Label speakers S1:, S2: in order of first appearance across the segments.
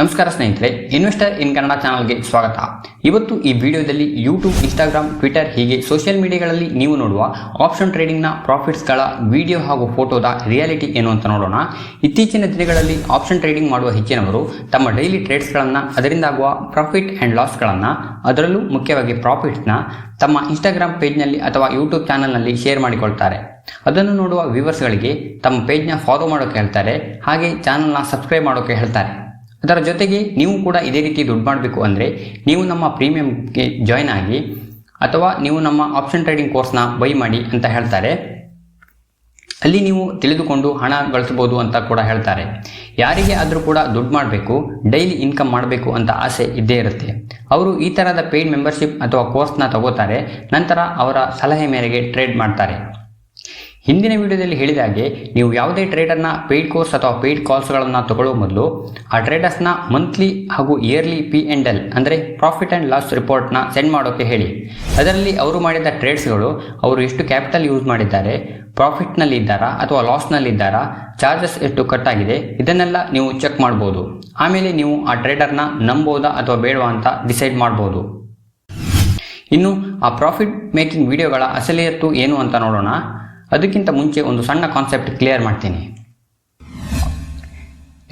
S1: ನಮಸ್ಕಾರ ಸ್ನೇಹಿತರೆ, ಇನ್ವೆಸ್ಟರ್ ಇನ್ ಕನ್ನಡ ಚಾನಲ್ಗೆ ಸ್ವಾಗತ. ಇವತ್ತು ಈ ವಿಡಿಯೋದಲ್ಲಿ ಯೂಟ್ಯೂಬ್ ಇನ್ಸ್ಟಾಗ್ರಾಮ್ ಟ್ವಿಟರ್ ಹೀಗೆ ಸೋಷಿಯಲ್ ಮೀಡಿಯಾಗಳಲ್ಲಿ ನೀವು ನೋಡುವ ಆಪ್ಷನ್ ಟ್ರೇಡಿಂಗ್ನ ಪ್ರಾಫಿಟ್ಸ್ಗಳ ವಿಡಿಯೋ ಹಾಗೂ ಫೋಟೋದ ರಿಯಾಲಿಟಿ ಏನು ಅಂತ ನೋಡೋಣ. ಇತ್ತೀಚಿನ ದಿನಗಳಲ್ಲಿ ಆಪ್ಷನ್ ಟ್ರೇಡಿಂಗ್ ಮಾಡುವ ಹೆಚ್ಚಿನವರು ತಮ್ಮ ಡೈಲಿ ಟ್ರೇಡ್ಸ್ಗಳನ್ನು ಅದರಿಂದಾಗುವ ಪ್ರಾಫಿಟ್ ಆ್ಯಂಡ್ ಲಾಸ್ಗಳನ್ನು ಅದರಲ್ಲೂ ಮುಖ್ಯವಾಗಿ ಪ್ರಾಫಿಟ್ಸ್ನ ತಮ್ಮ ಇನ್ಸ್ಟಾಗ್ರಾಮ್ ಪೇಜ್ನಲ್ಲಿ ಅಥವಾ ಯೂಟ್ಯೂಬ್ ಚಾನಲ್ನಲ್ಲಿ ಶೇರ್ ಮಾಡಿಕೊಳ್ತಾರೆ. ಅದನ್ನು ನೋಡುವ ವ್ಯೂವರ್ಸ್ಗಳಿಗೆ ತಮ್ಮ ಪೇಜ್ನ ಫಾಲೋ ಮಾಡೋಕೆ ಹೇಳ್ತಾರೆ, ಹಾಗೆ ಚಾನಲ್ನ ಸಬ್ಸ್ಕ್ರೈಬ್ ಮಾಡೋಕೆ ಹೇಳ್ತಾರೆ. ಅದರ ಜೊತೆಗೆ ನೀವು ಕೂಡ ಇದೇ ರೀತಿ ದುಡ್ಡು ಮಾಡಬೇಕು ಅಂದರೆ ನೀವು ನಮ್ಮ ಪ್ರೀಮಿಯಂಗೆ ಜಾಯ್ನ್ ಆಗಿ ಅಥವಾ ನೀವು ನಮ್ಮ ಆಪ್ಷನ್ ಟ್ರೇಡಿಂಗ್ ಕೋರ್ಸ್ನ ಬೈ ಮಾಡಿ ಅಂತ ಹೇಳ್ತಾರೆ. ಅಲ್ಲಿ ನೀವು ತಿಳಿದುಕೊಂಡು ಹಣ ಗಳಿಸ್ಬೋದು ಅಂತ ಕೂಡ ಹೇಳ್ತಾರೆ. ಯಾರಿಗೆ ಆದರೂ ಕೂಡ ದುಡ್ಡು ಮಾಡಬೇಕು ಡೈಲಿ ಇನ್ಕಮ್ ಮಾಡಬೇಕು ಅಂತ ಆಸೆ ಇದ್ದೇ ಇರುತ್ತೆ. ಅವರು ಈ ಥರದ ಪೇಯ್ಡ್ ಮೆಂಬರ್ಶಿಪ್ ಅಥವಾ ಕೋರ್ಸ್ನ ತಗೋತಾರೆ, ನಂತರ ಅವರ ಸಲಹೆ ಮೇರೆಗೆ ಟ್ರೇಡ್ ಮಾಡ್ತಾರೆ. ಹಿಂದಿನ ವಿಡಿಯೋದಲ್ಲಿ ಹೇಳಿದ ಹಾಗೆ, ನೀವು ಯಾವುದೇ ಟ್ರೇಡರ್ನ ಪೇಯ್ಡ್ ಕೋರ್ಸ್ ಅಥವಾ ಪೇಯ್ಡ್ ಕಾಲ್ಸ್ಗಳನ್ನು ತಗೊಳ್ಳೋ ಮೊದಲು, ಆ ಟ್ರೇಡರ್ಸ್ನ ಮಂತ್ಲಿ ಹಾಗೂ ಇಯರ್ಲಿ ಪಿ ಆ್ಯಂಡ್ ಎಲ್ ಅಂದರೆ ಪ್ರಾಫಿಟ್ ಆ್ಯಂಡ್ ಲಾಸ್ ರಿಪೋರ್ಟ್ನ ಸೆಂಡ್ ಮಾಡೋಕ್ಕೆ ಹೇಳಿ. ಅದರಲ್ಲಿ ಅವರು ಮಾಡಿದ ಟ್ರೇಡ್ಸ್ಗಳು ಅವರು ಎಷ್ಟು ಕ್ಯಾಪಿಟಲ್ ಯೂಸ್ ಮಾಡಿದ್ದಾರೆ ಪ್ರಾಫಿಟ್ನಲ್ಲಿದ್ದಾರಾ ಅಥವಾ ಲಾಸ್ನಲ್ಲಿದ್ದಾರಾ ಚಾರ್ಜಸ್ ಎಷ್ಟು ಕಟ್ ಆಗಿದೆ ಇದನ್ನೆಲ್ಲ ನೀವು ಚೆಕ್ ಮಾಡ್ಬೋದು. ಆಮೇಲೆ ನೀವು ಆ ಟ್ರೇಡರ್ನ ನಂಬೋದಾ ಅಥವಾ ಬೇಡವಾ ಅಂತ ಡಿಸೈಡ್ ಮಾಡ್ಬೋದು. ಇನ್ನು ಆ ಪ್ರಾಫಿಟ್ ಮೇಕಿಂಗ್ ವಿಡಿಯೋಗಳ ಅಸಲಿಯತ್ತು ಏನು ಅಂತ ನೋಡೋಣ. ಅದಕ್ಕಿಂತ ಮುಂಚೆ ಒಂದು ಸಣ್ಣ ಕಾನ್ಸೆಪ್ಟ್ ಕ್ಲಿಯರ್ ಮಾಡ್ತೀನಿ.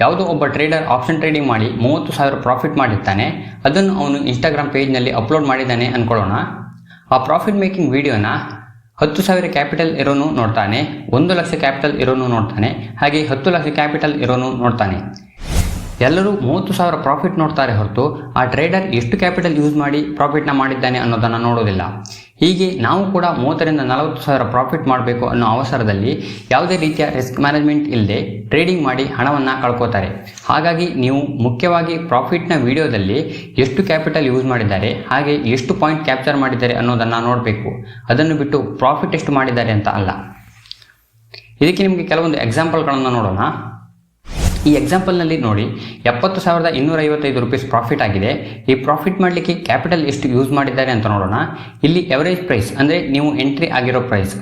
S1: ಯಾವುದೋ ಒಬ್ಬ ಟ್ರೇಡರ್ ಆಪ್ಷನ್ ಟ್ರೇಡಿಂಗ್ ಮಾಡಿ ಮೂವತ್ತು ಸಾವಿರ ಪ್ರಾಫಿಟ್ ಮಾಡಿರ್ತಾನೆ, ಅದನ್ನು ಅವನು ಇನ್ಸ್ಟಾಗ್ರಾಮ್ ಪೇಜ್ನಲ್ಲಿ ಅಪ್ಲೋಡ್ ಮಾಡಿದ್ದಾನೆ ಅಂದ್ಕೊಳ್ಳೋಣ ಆ ಪ್ರಾಫಿಟ್ ಮೇಕಿಂಗ್ ವಿಡಿಯೋನ ಹತ್ತು ಸಾವಿರ ಕ್ಯಾಪಿಟಲ್ ಇರೋನು ನೋಡ್ತಾನೆ, ಒಂದು ಲಕ್ಷ ಕ್ಯಾಪಿಟಲ್ ಇರೋನು ನೋಡ್ತಾನೆ, ಹಾಗೆ ಹತ್ತು ಲಕ್ಷ ಕ್ಯಾಪಿಟಲ್ ಇರೋನು ನೋಡ್ತಾನೆ. ಎಲ್ಲರೂ ಮೂವತ್ತು ಸಾವಿರ ಪ್ರಾಫಿಟ್ ನೋಡ್ತಾರೆ ಹೊರತು ಆ ಟ್ರೇಡರ್ ಎಷ್ಟು ಕ್ಯಾಪಿಟಲ್ ಯೂಸ್ ಮಾಡಿ ಪ್ರಾಫಿಟ್ನ ಮಾಡಿದ್ದಾನೆ ಅನ್ನೋದನ್ನು ನೋಡೋದಿಲ್ಲ. ಹೀಗೆ ನಾವು ಕೂಡ ಮೂವತ್ತರಿಂದ ನಲವತ್ತು ಸಾವಿರ ಪ್ರಾಫಿಟ್ ಮಾಡಬೇಕು ಅನ್ನೋ ಅವಸರದಲ್ಲಿ ಯಾವುದೇ ರೀತಿಯ ರಿಸ್ಕ್ ಮ್ಯಾನೇಜ್ಮೆಂಟ್ ಇಲ್ಲದೆ ಟ್ರೇಡಿಂಗ್ ಮಾಡಿ ಹಣವನ್ನು ಕಳ್ಕೋತಾರೆ. ಹಾಗಾಗಿ ನೀವು ಮುಖ್ಯವಾಗಿ ಪ್ರಾಫಿಟ್ನ ವಿಡಿಯೋದಲ್ಲಿ ಎಷ್ಟು ಕ್ಯಾಪಿಟಲ್ ಯೂಸ್ ಮಾಡಿದ್ದಾರೆ, ಹಾಗೆ ಎಷ್ಟು ಪಾಯಿಂಟ್ ಕ್ಯಾಪ್ಚರ್ ಮಾಡಿದ್ದಾರೆ ಅನ್ನೋದನ್ನು ನೋಡಬೇಕು. ಅದನ್ನು ಬಿಟ್ಟು ಪ್ರಾಫಿಟ್ ಎಷ್ಟು ಮಾಡಿದ್ದಾರೆ ಅಂತ ಅಲ್ಲ. ಇದಕ್ಕೆ ನಿಮಗೆ ಕೆಲವೊಂದು ಎಕ್ಸಾಂಪಲ್ಗಳನ್ನು ನೋಡೋಣ. ಈ ಎಕ್ಸಾಂಪಲ್ನಲ್ಲಿ ನೋಡಿ, ಎಪ್ಪತ್ತು ಸಾವಿರದ ಇನ್ನೂರ ಐವತ್ತೈದು ರುಪೀಸ್ ಪ್ರಾಫಿಟ್ ಆಗಿದೆ. ಈ ಪ್ರಾಫಿಟ್ ಮಾಡಲಿಕ್ಕೆ ಕ್ಯಾಪಿಟಲ್ ಎಷ್ಟು ಯೂಸ್ ಮಾಡಿದ್ದಾರೆ ಅಂತ ನೋಡೋಣ. ಇಲ್ಲಿ ಎವರೇಜ್ ಪ್ರೈಸ್ ಅಂದರೆ ನೀವು ಎಂಟ್ರಿ ಆಗಿರೋ ಪ್ರೈಸ್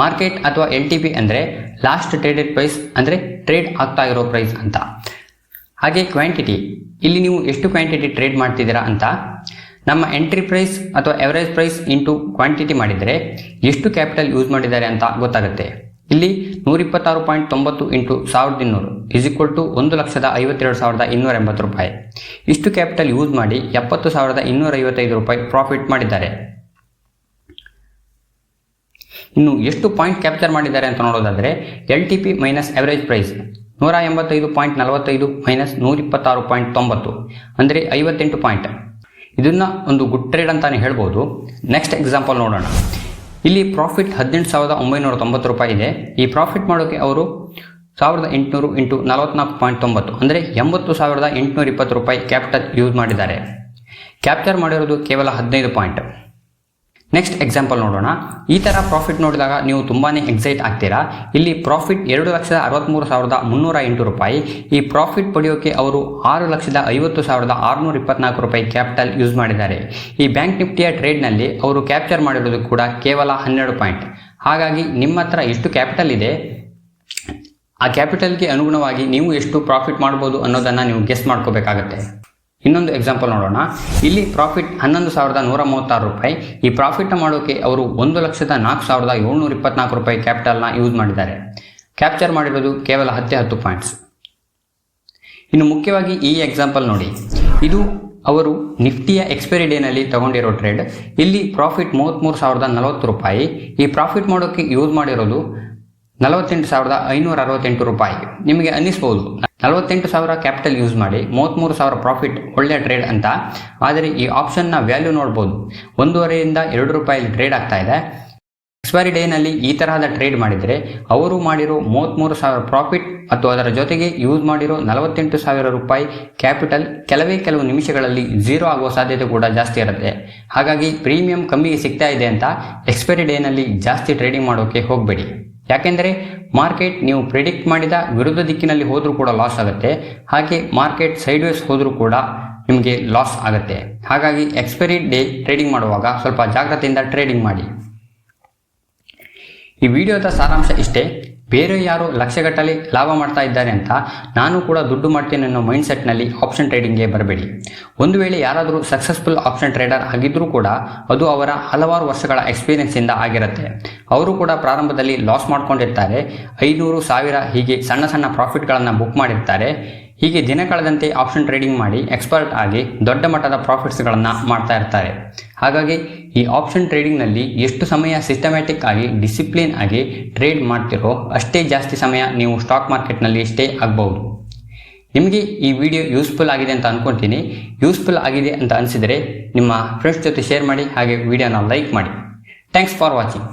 S1: ಮಾರ್ಕೆಟ್ ಅಥವಾ ಎಲ್ ಟಿ ಪಿ ಅಂದರೆ ಲಾಸ್ಟ್ ಟ್ರೇಡೆಡ್ ಪ್ರೈಸ್ ಅಂದರೆ ಟ್ರೇಡ್ ಆಗ್ತಾ ಇರೋ ಪ್ರೈಸ್ ಅಂತ. ಹಾಗೆ ಕ್ವಾಂಟಿಟಿ ಇಲ್ಲಿ ನೀವು ಎಷ್ಟು ಕ್ವಾಂಟಿಟಿ ಟ್ರೇಡ್ ಮಾಡ್ತಿದ್ದೀರಾ ಅಂತ. ನಮ್ಮ ಎಂಟ್ರಿ ಪ್ರೈಸ್ ಅಥವಾ ಎವರೇಜ್ ಪ್ರೈಸ್ ಇಂಟು ಕ್ವಾಂಟಿಟಿ ಮಾಡಿದರೆ ಎಷ್ಟು ಕ್ಯಾಪಿಟಲ್ ಯೂಸ್ ಮಾಡಿದ್ದಾರೆ ಅಂತ ಗೊತ್ತಾಗುತ್ತೆ. ಇಲ್ಲಿ ನೂರಿಪ್ಪತ್ತಾರು ಪಾಯಿಂಟ್ ತೊಂಬತ್ತು ಇಂಟು ಸಾವಿರದ ಇನ್ನೂರು ಇಸ್ ಈಕ್ವಲ್ ಟು ಒಂದು ಲಕ್ಷದ ಐವತ್ತೆರಡು ಸಾವಿರದ ಇನ್ನೂರ ಎಂಬತ್ತು ರೂಪಾಯಿ. ಇಷ್ಟು ಕ್ಯಾಪಿಟಲ್ ಯೂಸ್ ಮಾಡಿ ಎಪ್ಪತ್ತು ಸಾವಿರದ ಇನ್ನೂರ ಐವತ್ತೈದು ರೂಪಾಯಿ ಪ್ರಾಫಿಟ್ ಮಾಡಿದ್ದಾರೆ. ಇನ್ನು ಎಷ್ಟು ಪಾಯಿಂಟ್ ಕ್ಯಾಪ್ಚರ್ ಮಾಡಿದ್ದಾರೆ ಅಂತ ನೋಡೋದಾದರೆ L T P minus average price ನೂರ ಎಂಬತ್ತೈದು ಪಾಯಿಂಟ್ ನಲವತ್ತೈದು ಮೈನಸ್ ನೂರಿಪ್ಪತ್ತಾರು ಪಾಯಿಂಟ್ ತೊಂಬತ್ತು, ಅಂದರೆ ಐವತ್ತೆಂಟು ಪಾಯಿಂಟ್ ಇದನ್ನು ಒಂದು ಗುಡ್ ಟ್ರೇಡ್ ಅಂತಲೇ ಹೇಳ್ಬೋದು. ನೆಕ್ಸ್ಟ್ ಎಕ್ಸಾಂಪಲ್ ನೋಡೋಣ. ಇಲ್ಲಿ ಪ್ರಾಫಿಟ್ ಹದಿನೆಂಟು ಸಾವಿರದ ಒಂಬೈನೂರ ತೊಂಬತ್ತು ರೂಪಾಯಿ ಇದೆ. ಈ ಪ್ರಾಫಿಟ್ ಮಾಡೋಕ್ಕೆ ಅವರು ಸಾವಿರದ ಎಂಟುನೂರು ಇಂಟು ನಲವತ್ನಾಲ್ಕು ಪಾಯಿಂಟ್ ತೊಂಬತ್ತು, ಅಂದರೆ ಎಂಬತ್ತು ಸಾವಿರದ ಎಂಟುನೂರ ಇಪ್ಪತ್ತು ರೂಪಾಯಿ ಕ್ಯಾಪಿಟಲ್ ಯೂಸ್ ಮಾಡಿದ್ದಾರೆ. ಕ್ಯಾಪ್ಚರ್ ಮಾಡಿರೋದು ಕೇವಲ ಹದಿನೈದು ಪಾಯಿಂಟ್. ನೆಕ್ಸ್ಟ್ ಎಕ್ಸಾಂಪಲ್ ನೋಡೋಣ. ಈ ಥರ ಪ್ರಾಫಿಟ್ ನೋಡಿದಾಗ ನೀವು ತುಂಬಾ ಎಕ್ಸೈಟ್ ಆಗ್ತೀರಾ? ಇಲ್ಲಿ ಪ್ರಾಫಿಟ್ ಎರಡು ಲಕ್ಷದ ಅರವತ್ತ್ಮೂರು ಸಾವಿರದ ಮುನ್ನೂರ ಎಂಟು ರೂಪಾಯಿ. ಈ ಪ್ರಾಫಿಟ್ ಪಡೆಯೋಕೆ ಅವರು ಆರು ಲಕ್ಷದ ಐವತ್ತು ಸಾವಿರದ ಆರುನೂರ ಇಪ್ಪತ್ನಾಲ್ಕು ರೂಪಾಯಿ ಕ್ಯಾಪಿಟಲ್ ಯೂಸ್ ಮಾಡಿದ್ದಾರೆ. ಈ ಬ್ಯಾಂಕ್ ನಿಫ್ಟಿಯ ಟ್ರೇಡ್ನಲ್ಲಿ ಅವರು ಕ್ಯಾಪ್ಚರ್ ಮಾಡಿರೋದು ಕೂಡ ಕೇವಲ ಹನ್ನೆರಡು ಪಾಯಿಂಟ್ ಹಾಗಾಗಿ ನಿಮ್ಮ ಹತ್ರ ಎಷ್ಟು ಕ್ಯಾಪಿಟಲ್ ಇದೆ? ಆ ಕ್ಯಾಪಿಟಲ್ಗೆ ಅನುಗುಣವಾಗಿ ನೀವು ಎಷ್ಟು ಪ್ರಾಫಿಟ್ ಮಾಡ್ಬೋದು ಅನ್ನೋದನ್ನು ನೀವು ಗೆಸ್ ಮಾಡ್ಕೋಬೇಕಾಗತ್ತೆ. ಇನ್ನೊಂದು ಎಕ್ಸಾಂಪಲ್ ನೋಡೋಣ. ಇಲ್ಲಿ ಪ್ರಾಫಿಟ್ ಹನ್ನೊಂದು ಸಾವಿರದ ನೂರ ಮೂವತ್ತಾರು ರೂಪಾಯಿ. ಈ ಪ್ರಾಫಿಟ್ ಮಾಡೋಕೆ ಅವರು ಒಂದು ಲಕ್ಷದ ನಾಲ್ಕು ಸಾವಿರದ ಏಳ್ನೂರ ಇಪ್ಪತ್ನಾಲ್ಕು ರೂಪಾಯಿ ಕ್ಯಾಪಿಟಲ್ನ ಯೂಸ್ ಮಾಡಿದ್ದಾರೆ. ಕ್ಯಾಪ್ಚರ್ ಮಾಡಿರೋದು ಕೇವಲ ಹತ್ತೆ ಹತ್ತು ಪಾಯಿಂಟ್ಸ್ ಇನ್ನು ಮುಖ್ಯವಾಗಿ ಈ ಎಕ್ಸಾಂಪಲ್ ನೋಡಿ. ಇದು ಅವರು ನಿಫ್ಟಿಯ ಎಕ್ಸ್ಪೈರಿ ಡೇನಲ್ಲಿ ತಗೊಂಡಿರೋ ಟ್ರೇಡ್ ಇಲ್ಲಿ ಪ್ರಾಫಿಟ್ ಮೂವತ್ತ್ಮೂರು ಸಾವಿರದ ನಲವತ್ತು ರೂಪಾಯಿ. ಈ ಪ್ರಾಫಿಟ್ ಮಾಡೋಕ್ಕೆ ಯೂಸ್ ಮಾಡಿರೋದು ನಲವತ್ತೆಂಟು ಸಾವಿರದ ಐನೂರ ಅರವತ್ತೆಂಟು ರೂಪಾಯಿ. ನಿಮಗೆ ಅನ್ನಿಸ್ಬೋದು. ನಲವತ್ತೆಂಟು ಸಾವಿರ ಕ್ಯಾಪಿಟಲ್ ಯೂಸ್ ಮಾಡಿ ಮೂವತ್ತ್ಮೂರು ಸಾವಿರ ಪ್ರಾಫಿಟ್ ಒಳ್ಳೆಯ ಟ್ರೇಡ್ ಅಂತ. ಆದರೆ ಈ ಆಪ್ಷನ್ನ ವ್ಯಾಲ್ಯೂ ನೋಡ್ಬೋದು. ಒಂದೂವರೆಯಿಂದ ಎರಡು ರೂಪಾಯಲ್ಲಿ ಟ್ರೇಡ್ ಆಗ್ತಾ ಇದೆ. ಎಕ್ಸ್ಪೈರಿ ಡೇನಲ್ಲಿ ಈ ತರಹದ ಟ್ರೇಡ್ ಮಾಡಿದರೆ ಅವರು ಮಾಡಿರೋ ಮೂವತ್ತ್ಮೂರು ಸಾವಿರ ಪ್ರಾಫಿಟ್ ಮತ್ತು ಅದರ ಜೊತೆಗೆ ಯೂಸ್ ಮಾಡಿರೋ ನಲವತ್ತೆಂಟು ಸಾವಿರ ರೂಪಾಯಿ ಕ್ಯಾಪಿಟಲ್ ಕೆಲವೇ ಕೆಲವು ನಿಮಿಷಗಳಲ್ಲಿ ಝೀರೋ ಆಗುವ ಸಾಧ್ಯತೆ ಕೂಡ ಜಾಸ್ತಿ ಇರುತ್ತೆ. ಹಾಗಾಗಿ ಪ್ರೀಮಿಯಂ ಕಮ್ಮಿಗೆ ಸಿಗ್ತಾ ಇದೆ ಅಂತ ಎಕ್ಸ್ಪೈರಿ ಡೇನಲ್ಲಿ ಜಾಸ್ತಿ ಟ್ರೇಡಿಂಗ್ ಮಾಡೋಕ್ಕೆ ಹೋಗಬೇಡಿ. ಯಾಕೆಂದರೆ ಮಾರ್ಕೆಟ್ ನೀವು ಪ್ರಿಡಿಕ್ಟ್ ಮಾಡಿದ ವಿರುದ್ಧ ದಿಕ್ಕಿನಲ್ಲಿ ಹೋದರೂ ಕೂಡ ಲಾಸ್ ಆಗುತ್ತೆ. ಹಾಗೆ ಮಾರ್ಕೆಟ್ ಸೈಡ್ ವೇಸ್ ಹೋದರೂ ಕೂಡ ನಿಮಗೆ ಲಾಸ್ ಆಗುತ್ತೆ. ಹಾಗಾಗಿ ಎಕ್ಸ್ಪೈರಿ ಡೇ ಟ್ರೇಡಿಂಗ್ ಮಾಡುವಾಗ ಸ್ವಲ್ಪ ಜಾಗ್ರತೆಯಿಂದ ಟ್ರೇಡಿಂಗ್ ಮಾಡಿ. ಈ ವಿಡಿಯೋದ ಸಾರಾಂಶ ಇಷ್ಟೇ. ಬೇರೆ ಯಾರು ಲಕ್ಷಗಟ್ಟಲೆ ಲಾಭ ಮಾಡ್ತಾ ಇದ್ದಾರೆ ಅಂತ ನಾನು ಕೂಡ ದುಡ್ಡು ಮಾಡ್ತೀನಿ ಅನ್ನೋ ಮೈಂಡ್ಸೆಟ್ನಲ್ಲಿ ಆಪ್ಷನ್ ಟ್ರೇಡಿಂಗ್ಗೆ ಬರಬೇಡಿ. ಒಂದು ವೇಳೆ ಯಾರಾದರೂ ಸಕ್ಸಸ್ಫುಲ್ ಆಪ್ಷನ್ ಟ್ರೇಡರ್ ಆಗಿದ್ದರೂ ಕೂಡ ಅದು ಅವರ ಹಲವಾರು ವರ್ಷಗಳ ಎಕ್ಸ್ಪೀರಿಯನ್ಸಿಂದ ಆಗಿರುತ್ತೆ. ಅವರು ಕೂಡ ಪ್ರಾರಂಭದಲ್ಲಿ ಲಾಸ್ ಮಾಡ್ಕೊಂಡಿರ್ತಾರೆ. ಐನೂರು, ಸಾವಿರ ಹೀಗೆ ಸಣ್ಣ ಸಣ್ಣ ಪ್ರಾಫಿಟ್ಗಳನ್ನು ಬುಕ್ ಮಾಡಿರ್ತಾರೆ. ಹೀಗೆ ದಿನ ಕಳೆದಂತೆ ಆಪ್ಷನ್ ಟ್ರೇಡಿಂಗ್ ಮಾಡಿ ಎಕ್ಸ್ಪರ್ಟ್ ಆಗಿ ದೊಡ್ಡ ಮಟ್ಟದ ಪ್ರಾಫಿಟ್ಸ್ಗಳನ್ನು ಮಾಡ್ತಾ ಇರ್ತಾರೆ. ಹಾಗಾಗಿ ಈ ಆಪ್ಷನ್ ಟ್ರೇಡಿಂಗ್ನಲ್ಲಿ ಎಷ್ಟು ಸಮಯ ಸಿಸ್ಟಮ್ಯಾಟಿಕ್ ಆಗಿ ಡಿಸಿಪ್ಲಿನ್ ಆಗಿ ಟ್ರೇಡ್ ಮಾಡ್ತಿರೋ ಅಷ್ಟೇ ಜಾಸ್ತಿ ಸಮಯ ನೀವು ಸ್ಟಾಕ್ ಮಾರ್ಕೆಟ್ನಲ್ಲಿ ಸ್ಟೇ ಆಗಬಹುದು. ನಿಮಗೆ ಈ ವಿಡಿಯೋ ಯೂಸ್ಫುಲ್ ಆಗಿದೆ ಅಂತ ಅನ್ಕೊತೀನಿ. ಯೂಸ್ಫುಲ್ ಆಗಿದೆ ಅಂತ ಅನಿಸಿದರೆ ನಿಮ್ಮ ಫ್ರೆಂಡ್ಸ್ ಜೊತೆ ಶೇರ್ ಮಾಡಿ, ಹಾಗೆ ವಿಡಿಯೋನ ಲೈಕ್ ಮಾಡಿ. Thanks for watching